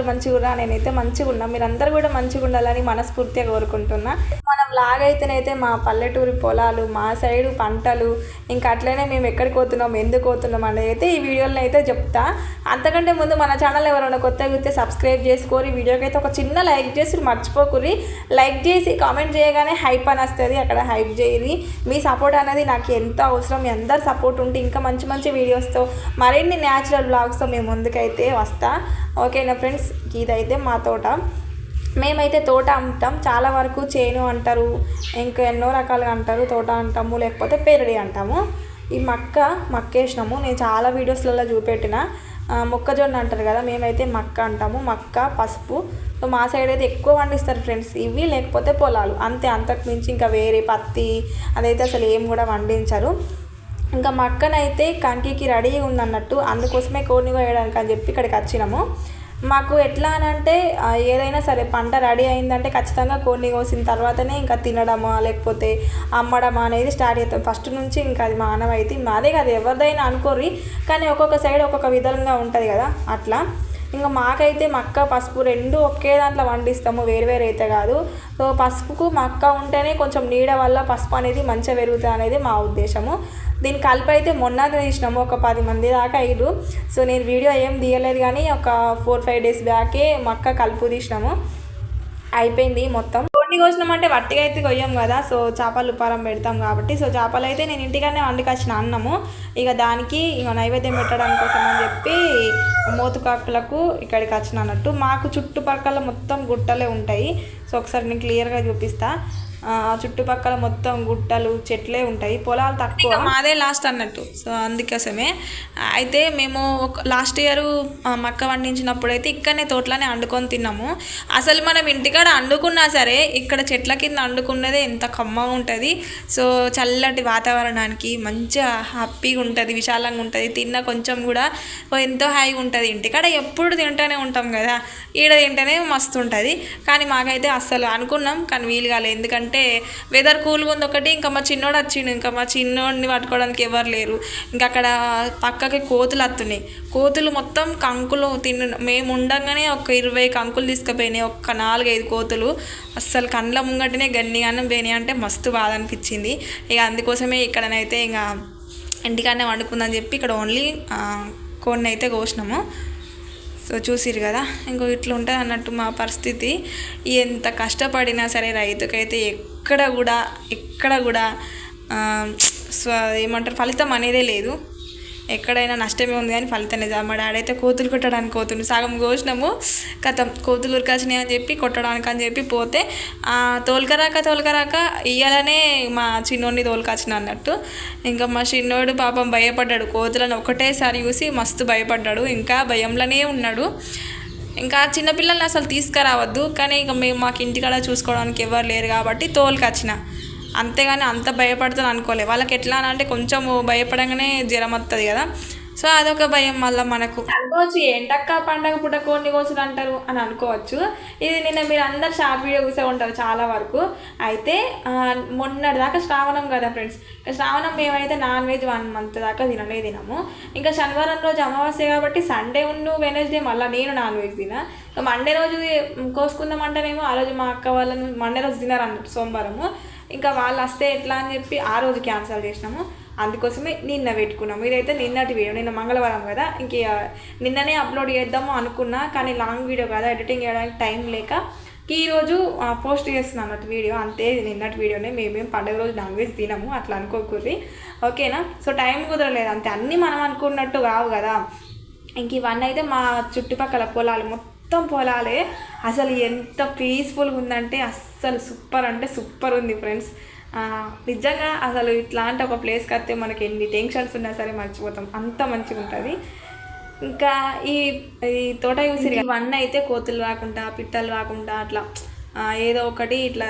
అందరూ మంచిగా నేనైతే మంచిగా ఉన్నా. మీరందరూ కూడా మంచిగా ఉండాలని మనస్ఫూర్తిగా కోరుకుంటున్నా. మన లాగైతేనైతే మా పల్లెటూరి పొలాలు మా సైడు పంటలు ఇంకా అట్లనే మేము ఎక్కడికి పోతున్నాం ఎందుకు పోతున్నాం అనేది అయితే ఈ వీడియోలను అయితే చెప్తా. అంతకంటే ముందు మన ఛానల్ ఎవరైనా కొత్తగా వస్తే సబ్స్క్రైబ్ చేసుకోరి వీడియోకి అయితే ఒక చిన్న లైక్ చేసి మర్చిపోకురి లైక్ చేసి కామెంట్ చేయగానే హైప్ అని వస్తుంది అక్కడ హైప్ చేయరి మీ సపోర్ట్ అనేది నాకు ఎంతో అవసరం మీ అందరు సపోర్ట్ ఉంటే ఇంకా మంచి మంచి వీడియోస్తో మరిన్ని న్యాచురల్ బ్లాగ్స్తో మేము ముందుకైతే వస్తా. ఓకేనా ఫ్రెండ్స్? ఇదైతే మా తోట. మేమైతే తోట అంటాం చాలా వరకు చేను అంటారు ఇంకా ఎన్నో రకాలుగా అంటారు. తోట అంటాము లేకపోతే పెరడి అంటాము. ఈ మక్క మక్క వేసినాము నేను చాలా వీడియోస్లలో చూపెట్టిన. మొక్కజొన్న అంటారు కదా మేమైతే మక్క అంటాము. మక్క పసుపు. సో మా సైడ్ అయితే ఎక్కువ పండిస్తారు ఫ్రెండ్స్. ఇవి లేకపోతే పొలాలు. అంతే అంతకు మించి ఇంకా వేరే పత్తి అదైతే అసలు ఏం కూడా పండించరు. ఇంకా మక్కనైతే కంకికి రెడీ ఉందన్నట్టు అందుకోసమే కోడిని కోయడానికి అని చెప్పి ఇక్కడికి వచ్చినాము. మాకు ఎట్లా అని అంటే ఏదైనా సరే పంట రెడీ అయిందంటే ఖచ్చితంగా కొన్ని కోసిన తర్వాతనే ఇంకా తినడమా లేకపోతే అమ్మడమా అనేది స్టార్ట్ అవుతాం ఫస్ట్ నుంచి ఇంకా అది మానవైతే మాదే కాదు ఎవరిదైనా అనుకోరి కానీ ఒక్కొక్క సైడ్ ఒక్కొక్క విధంగా ఉంటుంది కదా అట్లా. ఇంకా మాకైతే మక్క పసుపు రెండు ఒకే దాంట్లో వండిస్తాము వేరు వేరు అయితే కాదు. సో పసుపుకు మక్క ఉంటేనే కొంచెం నీడ వల్ల పసుపు అనేది మంచిగా పెరుగుతుంది అనేది మా ఉద్దేశము. దీని కలిపి అయితే మొన్న తీసినాము ఒక పది మంది దాకా అయ్యారు సో నేను వీడియో ఏం తీయలేదు కానీ ఒక ఫోర్ ఫైవ్ డేస్ బ్యాకే మక్క కలుపు తీసినాము. అయిపోయింది మొత్తం. కొన్ని కోసినాం అంటే వట్టిగా అయితే కొయ్యం కదా సో చేపలు ఉపారం పెడతాం కాబట్టి. సో చేపలు అయితే నేను ఇంటికనే వండుకొచ్చిన అన్నము. ఇక దానికి ఇక నైవేద్యం పెట్టడానికి కోసం అని చెప్పి మోతుకాకులకు ఇక్కడికి వచ్చిన అన్నట్టు. మాకు చుట్టుపక్కల మొత్తం గుట్టలే ఉంటాయి. సో ఒకసారి నేను క్లియర్గా చూపిస్తా. చుట్టుపక్కల మొత్తం గుట్టలు చెట్లే ఉంటాయి. పొలాలు తక్కువ. మాదే లాస్ట్ అన్నట్టు. సో అందుకోసమే. అయితే మేము ఒక లాస్ట్ ఇయర్ మక్క పండించినప్పుడు అయితే ఇక్కడనే తోటలోనే వండుకొని తిన్నాము. అసలు మనం ఇంటికాడ వండుకున్నా సరే ఇక్కడ చెట్ల కింద వండుకున్నదే ఎంత కమ్మగా ఉంటుంది. సో చల్లటి వాతావరణానికి మంచిగా హ్యాపీగా ఉంటుంది విశాలంగా ఉంటుంది. తిన్న కొంచెం కూడా ఎంతో హాయిగా ఉంటుంది. ఇంటికాడ ఎప్పుడు తింటూనే ఉంటాం కదా. ఈడ తింటేనే మస్తు ఉంటుంది. కానీ మాకైతే అస్సలు అనుకున్నాం. కానీ వీలు కాలేదు. ఎందుకంటే వెదర్ కూల్గా ఉంది ఒకటి ఇంకా మా చిన్నోడు వచ్చిండు ఇంకా మా చిన్నోడిని పట్టుకోవడానికి ఎవరు లేరు. ఇంకా అక్కడ పక్కకి కోతులు వస్తున్నాయి కోతులు మొత్తం కంకులు తిన్న మేము ఉండగానే ఒక ఇరవై కంకులు తీసుకుపోయినాయి ఒక నాలుగైదు కోతులు. అస్సలు కండ్ల ముంగటనే గన్నిగానే పోయినాయి అంటే మస్తు బాధ అనిపించింది. ఇక అందుకోసమే ఇక్కడనైతే ఇంకా ఇంటికాడనే వండుకుందని చెప్పి ఇక్కడ ఓన్లీ కొన్ని అయితే కోసినాము. సో చూసిరు కదా ఇంకో ఇట్లా ఉంటుంది అన్నట్టు మా పరిస్థితి. ఎంత కష్టపడినా సరే రైతుకైతే ఎక్కడ కూడా ఎక్కడ కూడా స్వ ఏమంటారు ఫలితం అనేదే లేదు. ఎక్కడైనా నష్టమే ఉంది కానీ ఫలితం లేదు. మా డాడీ అయితే కోతులు కొట్టడానికి పోతుండు. సగం కోసినాము. కథం కోతులు ఉరికొచ్చినాయి అని చెప్పి కొట్టడానికి అని చెప్పి పోతే తోలుకరాక తోలుకరాక ఇయ్యాలనే మా చిన్నోడిని తోలుకొచ్చిన అన్నట్టు. ఇంకా మా చిన్నోడు పాపం భయపడ్డాడు. కోతులను ఒకటేసారి చూసి మస్తు భయపడ్డాడు. ఇంకా భయంలోనే ఉన్నాడు. ఇంకా చిన్నపిల్లల్ని అసలు తీసుకురావద్దు. కానీ ఇక మేము మాకు ఇంటికాడ చూసుకోవడానికి ఎవరు లేరు కాబట్టి తోలుకొచ్చిన. అంతేగాని అంత భయపడతాను అనుకోలే. వాళ్ళకి ఎట్లా అని అంటే కొంచెం భయపడంగానే జ్వరం వస్తుంది కదా. సో అదొక భయం మళ్ళీ మనకు. అనుకోవచ్చు ఏంటక్క పండగ పూట కొన్ని కోసులు అంటారు అని అనుకోవచ్చు. ఇది నిన్న మీరు అందరు షార్ట్ వీడియో చూసే ఉంటారు చాలా వరకు. అయితే మొన్నటి దాకా శ్రావణం కదా ఫ్రెండ్స్. ఇంకా శ్రావణం మేమైతే నాన్ వెజ్ వన్ మంత్ దాకా తినలే తినము. ఇంకా శనివారం రోజు అమావాస్య కాబట్టి సండే ఉండు వెనస్డే మళ్ళీ నేను నాన్ వెజ్ తిన. ఇంకా మండే రోజు కోసుకుందాం అంటేనేమో ఆ రోజు మా అక్క వాళ్ళని మండే రోజు తినారు అన్నట్టు సోమవారము. ఇంకా వాళ్ళు వస్తే ఎట్లా అని చెప్పి ఆ రోజు క్యాన్సిల్ చేసినాము. అందుకోసమే నిన్న పెట్టుకున్నాము. ఇదైతే నిన్నటి వీడియో నిన్న మంగళవారం కదా. ఇంక నిన్ననే అప్లోడ్ చేద్దాము అనుకున్నా కానీ లాంగ్ వీడియో కదా ఎడిటింగ్ చేయడానికి టైం లేక ఈరోజు పోస్ట్ చేస్తున్నాను అన్నట్టు వీడియో. అంతే నిన్నటి వీడియోనే. మేమేం పండుగ రోజు నాన్ వెజ్ తినము అట్లా అనుకోకూరి ఓకేనా? సో టైం కుదరలేదు. అంతే అన్నీ మనం అనుకున్నట్టు కావు కదా. ఇంక ఇవన్నీ అయితే మా చుట్టుపక్కల పొలాలు మొత్తం పొలాలే. అసలు ఎంత పీస్ఫుల్గా ఉందంటే అస్సలు సూపర్ అంటే సూపర్ ఉంది ఫ్రెండ్స్ నిజంగా అసలు ఇట్లాంటి ఒక ప్లేస్కి వస్తే మనకి ఎన్ని టెన్షన్స్ ఉన్నా సరే మర్చిపోతాం. అంత మంచిగా ఉంటుంది. ఇంకా ఈ ఈ తోట చూసి ఇవన్నీ అయితే కోతులు రాకుండా పిట్టలు రాకుండా అట్లా ఏదో ఒకటి ఇట్లా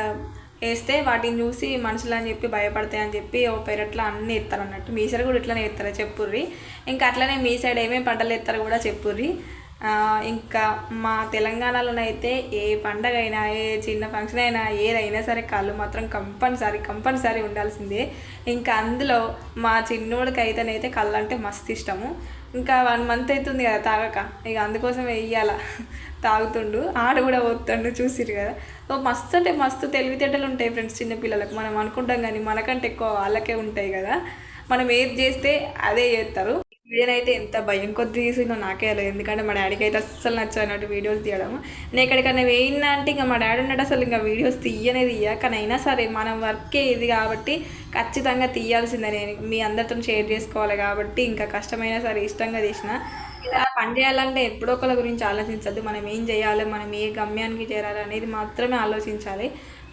వేస్తే వాటిని చూసి మనుషులు అని చెప్పి భయపడతాయి అని చెప్పి ఓ పెరట్లో అన్నీ ఎత్తారు అన్నట్టు. మీ సైడ్ కూడా ఇట్లనే ఎత్తారా చెప్పుర్రి? ఇంకా అట్లనే మీ సైడ్ ఏమేమి పంటలు ఎత్తారో కూడా చెప్పుర్రి. ఇంకా మా తెలంగాణలోనైతే ఏ పండగ అయినా ఏ చిన్న ఫంక్షన్ అయినా ఏదైనా సరే కళ్ళు మాత్రం కంపల్సరీ కంపల్సరీ ఉండాల్సిందే. ఇంకా అందులో మా చిన్నోడికి అయితేనైతే కళ్ళు అంటే మస్తు ఇష్టము. ఇంకా వన్ మంత్ అవుతుంది కదా తాగక. ఇక అందుకోసం వెయ్యాల తాగుతుండు. ఆడ కూడా పోతుండు చూసిరు కదా. సో మస్తు అంటే మస్తు తెలివితేటలు ఉంటాయి ఫ్రెండ్స్ చిన్నపిల్లలకు మనం అనుకుంటాం కానీ మనకంటే ఎక్కువ వాళ్ళకే ఉంటాయి కదా. మనం ఏది చేస్తే అదే చేస్తారు. వీడియోనైతే ఎంత భయం కొద్ది తీసిందో నాకే లేదు ఎందుకంటే మా డాడీకి అయితే అస్సలు నచ్చనట్టు వీడియోస్ తీయడం నేను ఎక్కడికైనా వేయిందా అంటే ఇంకా మా డాడీ ఉన్నాడు అసలు ఇంకా వీడియోస్ తీయనే తీయ. కానీ అయినా సరే మనం వర్కే ఇది కాబట్టి ఖచ్చితంగా తీయాల్సిందే. నేను మీ అందరితో షేర్ చేసుకోవాలి కాబట్టి ఇంకా కష్టమైనా సరే ఇష్టంగా తీసిన. ఇలా పని చేయాలంటే ఎప్పుడో ఒకళ్ళ గురించి ఆలోచించద్దు. మనం ఏం చేయాలి? మనం ఏ గమ్యానికి చేరాలి అనేది మాత్రమే ఆలోచించాలి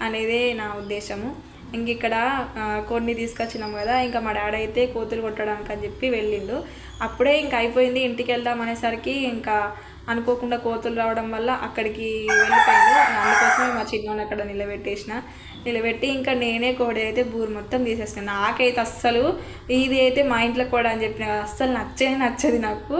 అనేదే నా ఉద్దేశము. ఇంక ఇక్కడ కొన్ని తీసుకొచ్చినాం కదా ఇంకా మా డాడీ అయితే కోతులు కొట్టడానికి అని చెప్పి వెళ్ళిండు. అప్పుడే ఇంకా అయిపోయింది ఇంటికి వెళ్దాం అనేసరికి ఇంకా అనుకోకుండా కోతులు రావడం వల్ల అక్కడికి వెళ్ళిపోయింది అందుకోసమే మా చిన్నోని అక్కడ నిలబెట్టేసిన. నిలబెట్టి ఇంకా నేనే కోడి అయితే బూరు మొత్తం తీసేసిన నాకైతే అస్సలు ఇది అయితే మా ఇంట్లో కూడా అని చెప్పిన అస్సలు నచ్చే నచ్చది నాకు.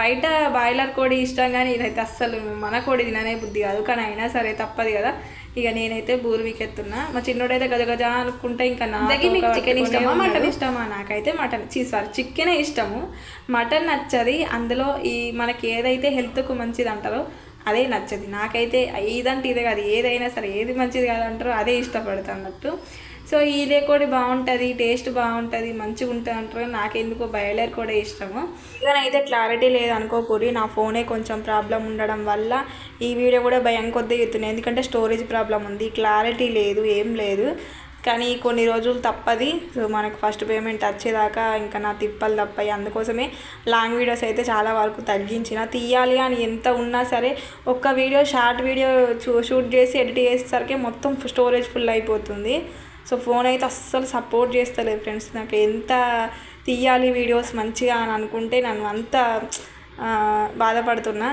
బయట బాయిలర్ కోడి ఇష్టం కానీ ఇదైతే అస్సలు మన కోడి తిననే బుద్ధి కాదు. కానీ అయినా సరే తప్పదు కదా. ఇక నేనైతే బూరు వీకెత్తున్నా. మా చిన్నోడైతే గజ గజ అనుకుంటే ఇంకా నా చికెన్ ఇష్టమా? మటన్ ఇష్టమా? నాకైతే మటన్ సారీ చికెనే ఇష్టము. మటన్ నచ్చది. అందులో ఈ మనకి ఏదైతే హెల్త్కు మంచిది అంటారో అదే నచ్చది. నాకైతే ఇదంటే ఇదే కాదు. ఏదైనా సరే ఏది మంచిది కాదు అంటారో అదే ఇష్టపడతా అన్నట్టు. సో ఇదే కూడా బాగుంటుంది టేస్ట్ బాగుంటుంది మంచిగా ఉంటుంది అంటారు. నాకెందుకో బయలర్ కూడా ఇష్టము. అయితే క్లారిటీ లేదు అనుకోకూరి నా ఫోనే కొంచెం ప్రాబ్లం ఉండడం వల్ల ఈ వీడియో కూడా భయం కొద్దిగా ఎత్తున్నాయి ఎందుకంటే స్టోరేజ్ ప్రాబ్లం ఉంది. క్లారిటీ లేదు ఏం లేదు. కానీ కొన్ని రోజులు తప్పది. సో మనకు ఫస్ట్ పేమెంట్ వచ్చేదాకా ఇంకా నా తిప్పలు తప్పాయి. అందుకోసమే లాంగ్ వీడియోస్ అయితే చాలా వరకు తగ్గించిన. తీయాలి అని ఎంత ఉన్నా సరే ఒక్క వీడియో షార్ట్ వీడియో చూ షూట్ చేసి ఎడిట్ చేసేసరికి మొత్తం స్టోరేజ్ ఫుల్ అయిపోతుంది. సో ఫోన్ అయితే అస్సలు సపోర్ట్ చేస్తలేదు ఫ్రెండ్స్. నాకు ఎంత తీయాలి వీడియోస్ మంచిగా అని అనుకుంటే నన్ను అంత బాధపడుతున్నా.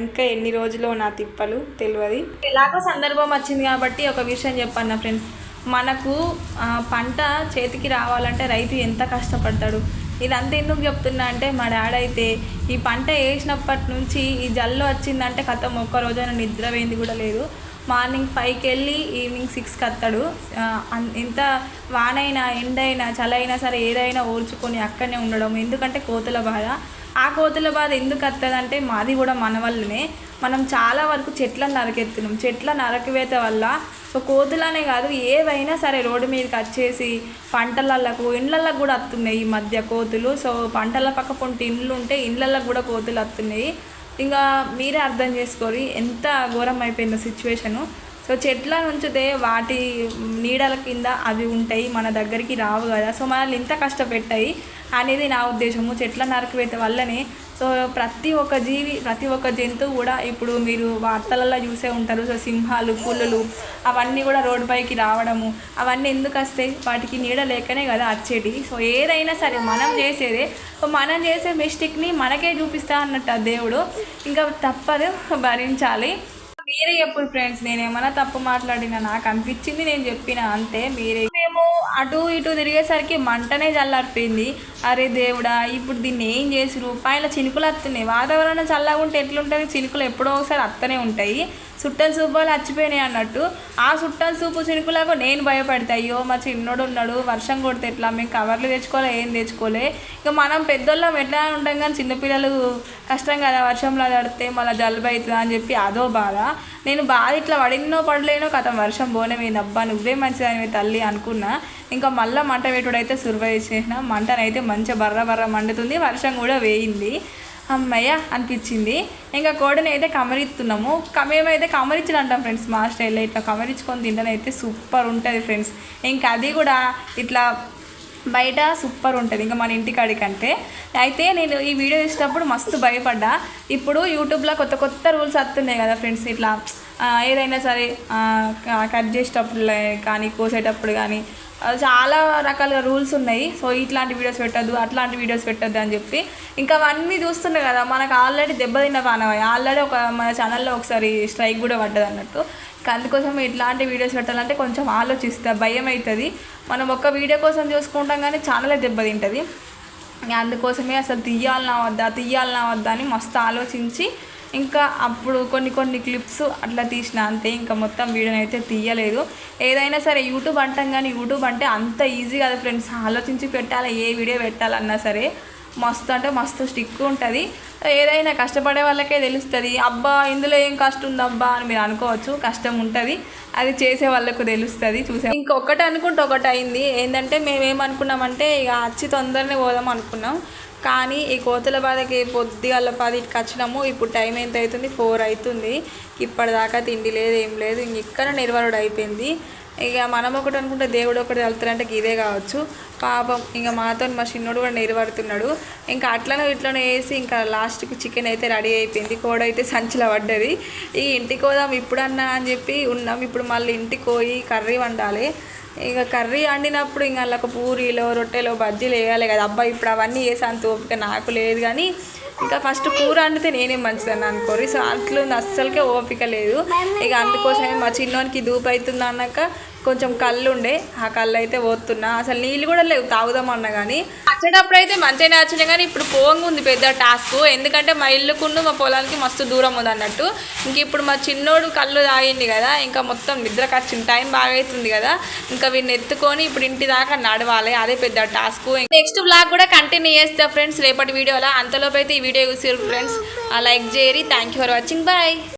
ఇంకా ఎన్ని రోజులు నా తిప్పలు తెలియదు. ఎలాగో సందర్భం వచ్చింది కాబట్టి ఒక విషయం చెప్పాను ఫ్రెండ్స్. మనకు పంట చేతికి రావాలంటే రైతు ఎంత కష్టపడతాడు? ఇదంతా ఎందుకు చెప్తున్నా అంటే మా డాడీ అయితే ఈ పంట వేసినప్పటి నుంచి ఈ జల్లు వచ్చిందంటే కథం ఒక్క రోజైనా నిద్ర పోయింది కూడా లేదు. మార్నింగ్ ఫైవ్కి వెళ్ళి ఈవినింగ్ సిక్స్కి వస్తాడు అన్- ఎంత వానైనా ఎండైనా చలైనా సరే ఏదైనా ఓర్చుకొని అక్కడనే ఉండడం. ఎందుకంటే కోతుల బాధ. ఆ కోతుల బాధ ఎందుకు వస్తుందంటే మాది కూడా మన వల్లనే. మనం చాలా వరకు చెట్లను నరకెత్తున్నాం. చెట్ల నరకవేత వల్ల సో కోతులనే కాదు ఏవైనా సరే రోడ్డు మీదకి వచ్చేసి పంటలకు ఇండ్లలకు కూడా వస్తున్నాయి ఈ మధ్య కోతులు. సో పంటల పక్క పొంటి ఇండ్లు ఉంటే ఇండ్లలకు కూడా కోతులు వస్తున్నాయి ఇంకా మీరే అర్థం చేసుకోరి ఎంత ఘోరం అయిపోయిందో సిచ్యువేషను సో చెట్ల ఉంచితే వాటి నీడల కింద అవి ఉంటాయి మన దగ్గరికి రావు కదా. సో మనల్ని ఇంత కష్టపెట్టాయి అనేది నా ఉద్దేశము చెట్ల నరకవేత వల్లనే. సో ప్రతి ఒక్క జీవి ప్రతి ఒక్క జంతువు కూడా ఇప్పుడు మీరు వార్తలలో చూసే ఉంటారు. సో సింహాలు పులులు అవన్నీ కూడా రోడ్డుపైకి రావడము అవన్నీ ఎందుకు వస్తాయి వాటికి నీడ లేకనే కదా వచ్చేటి సో ఏదైనా సరే మనం చేసేదే సో మనం చేసే మిస్టేక్ని మనకే చూపిస్తా అన్నట్టు ఆ దేవుడు. ఇంకా తప్పదు భరించాలి. మీరే ఎప్పుడు ఫ్రెండ్స్ నేను ఏమైనా తప్పు మాట్లాడినా నాకు అనిపించింది నేను చెప్పిన అంతే. మీరే మేము అటు ఇటు తిరిగేసరికి మంటనే చల్లారిపోయింది అరే దేవుడా ఇప్పుడు దీన్ని ఏం చేసిరు పైన చినుకులు వస్తున్నాయి వాతావరణం చల్లగా ఉంటే ఎట్లుంటుంది? చినుకులు ఎప్పుడో ఒకసారి అత్తనే ఉంటాయి. చుట్టలు సూపులు చచ్చిపోయినాయి అన్నట్టు. ఆ చుట్టలు సూపు చినుకులకు నేను భయపడతా అయ్యో మా చిన్నోడు ఉన్నాడు వర్షం కొడితే ఎట్లా? మేము కవర్లు తెచ్చుకోలే ఏం తెచ్చుకోలే? ఇక మనం పెద్దోళ్ళం ఎట్లా ఉంటాం కానీ చిన్నపిల్లలు కష్టం కదా వర్షంలో తడితే మళ్ళీ జలుబు అవుతుందా అని చెప్పి అదో బాధ. నేను బాధ ఇట్లా పడినో పడలేనో కథ. వర్షం పోనేమైంది అబ్బా నువ్వే మంచిదానివి తల్లి అనుకున్నా. ఇంకా మళ్ళీ మంట పెట్టుడైతే సురవ చేసిన. మంటనైతే మంచిగా బర్ర బర్ర మండుతుంది వర్షం కూడా వేయింది. అమ్మయ్య అనిపించింది. ఇంకా కోడిని అయితే కమరిస్తున్నాము. మేమైతే కమరించడం అంటాం ఫ్రెండ్స్ మా స్టైల్లో. ఇట్లా కమరించుకొని తింటనైతే సూపర్ ఉంటుంది ఫ్రెండ్స్. ఇంకా అది కూడా ఇట్లా బయట సూపర్ ఉంటుంది. ఇంకా మన ఇంటికాడి కంటే అయితే నేను ఈ వీడియో చూసేటప్పుడు మస్తు భయపడ్డా. ఇప్పుడు యూట్యూబ్లో కొత్త కొత్త రూల్స్ వస్తున్నాయి కదా ఫ్రెండ్స్. ఇట్లా ఏదైనా సరే కట్ చేసేటప్పుడు కానీ కోసేటప్పుడు కానీ చాలా రకాలుగా రూల్స్ ఉన్నాయి. సో ఇట్లాంటి వీడియోస్ పెట్టద్దు అట్లాంటి వీడియోస్ పెట్టద్దు అని చెప్పి. ఇంకా అవన్నీ చూస్తున్నాయి కదా మనకు ఆల్రెడీ దెబ్బతిన్న పానవాయి ఆల్రెడీ ఒక మన ఛానల్లో ఒకసారి స్ట్రైక్ కూడా పడ్డది అన్నట్టు. అందుకోసం ఇట్లాంటి వీడియోస్ పెట్టాలంటే కొంచెం ఆలోచిస్తా భయం అవుతుంది మనం ఒక్క వీడియో కోసం చూసుకుంటాం కానీ ఛానలే దెబ్బతింటుంది అందుకోసమే అసలు తీయాలనా వద్దా తీయాలనా వద్దా అని మస్తు ఆలోచించి ఇంకా అప్పుడు కొన్ని కొన్ని క్లిప్స్ అట్లా తీసిన అంతే. ఇంకా మొత్తం వీడియోని అయితే తీయలేదు. ఏదైనా సరే యూట్యూబ్ అంటాం కానీ యూట్యూబ్ అంటే అంత ఈజీ కదా ఫ్రెండ్స్ ఆలోచించి పెట్టాలి ఏ వీడియో పెట్టాలన్నా సరే. మస్తు అంటే మస్తు స్టిక్ ఉంటుంది. ఏదైనా కష్టపడే వాళ్ళకే తెలుస్తుంది. అబ్బా ఇందులో ఏం కష్టం ఉందబ్బా అని మీరు అనుకోవచ్చు. కష్టం ఉంటుంది. అది చేసే వాళ్ళకు తెలుస్తుంది చూసే ఇంకొకటి అనుకుంటే ఒకటి అయింది. ఏంటంటే మేమేమనుకున్నామంటే ఇక వచ్చి తొందరనే పోదాం అనుకున్నాం. కానీ ఈ కోతుల బాధకి పొద్దుగల పదిటికి వచ్చినాము. ఇప్పుడు టైం ఎంత అవుతుంది? ఫోర్ అవుతుంది. ఇప్పటిదాకా తిండి లేదు ఏం లేదు. ఇంక ఇక్కడ నిర్వరుడు అయిపోయింది. ఇక మనం ఒకటి అనుకుంటే దేవుడు ఒకటి వెళ్తారంటే ఇదే కావచ్చు. పాపం ఇంకా మాతో మా చిన్నోడు కూడా నిలబడుతున్నాడు. ఇంకా అట్లనే ఇట్లనే వేసి ఇంకా లాస్ట్కి చికెన్ అయితే రెడీ అయిపోయింది. కోడ అయితే సంచిలో పడ్డది. ఈ ఇంటికి పోదాం ఇప్పుడన్నా అని చెప్పి ఉన్నాం. ఇప్పుడు మళ్ళీ ఇంటికి పోయి కర్రీ వండాలి. ఇక కర్రీ వండినప్పుడు ఇంకా అలా ఒక పూరీలో రొట్టెలో బజ్జీలు వేయాలి కదా. అబ్బా ఇప్పుడు అవన్నీ వేసేంత ఓపిక నాకు లేదు కానీ ఇంకా ఫస్ట్ కూర వండితే నేనేం మంచిదని అనుకోరు. సో అట్లా అస్సలకే ఓపిక లేదు. ఇక అందుకోసమే మా చిన్నోనికి దూపు అవుతుంది అన్నాక కొంచెం కళ్ళు ఉండే. ఆ కళ్ళు అయితే పోతున్నా. అసలు నీళ్ళు కూడా లేవు తాగుదామన్నా కానీ వచ్చేటప్పుడు అయితే మంచిగానే వచ్చినాయి కానీ ఇప్పుడు పోంగా ఉంది పెద్ద టాస్క్. ఎందుకంటే మా ఇల్లుకున్న మా పొలానికి మస్తు దూరం ఉంది అన్నట్టు. ఇంక ఇప్పుడు మా చిన్నోడు కళ్ళు తాగింది కదా ఇంకా మొత్తం నిద్రకు వచ్చింది టైం బాగా అవుతుంది కదా. ఇంకా వీడిని ఎత్తుకొని ఇప్పుడు ఇంటి దాకా నడవాలి అదే పెద్ద టాస్క్. నెక్స్ట్ బ్లాగ్ కూడా కంటిన్యూ చేస్తా ఫ్రెండ్స్ రేపటి వీడియోలో అంతలోపు అయితే ఈ వీడియో చూసారు friends. Like చేయరి thank you for watching bye.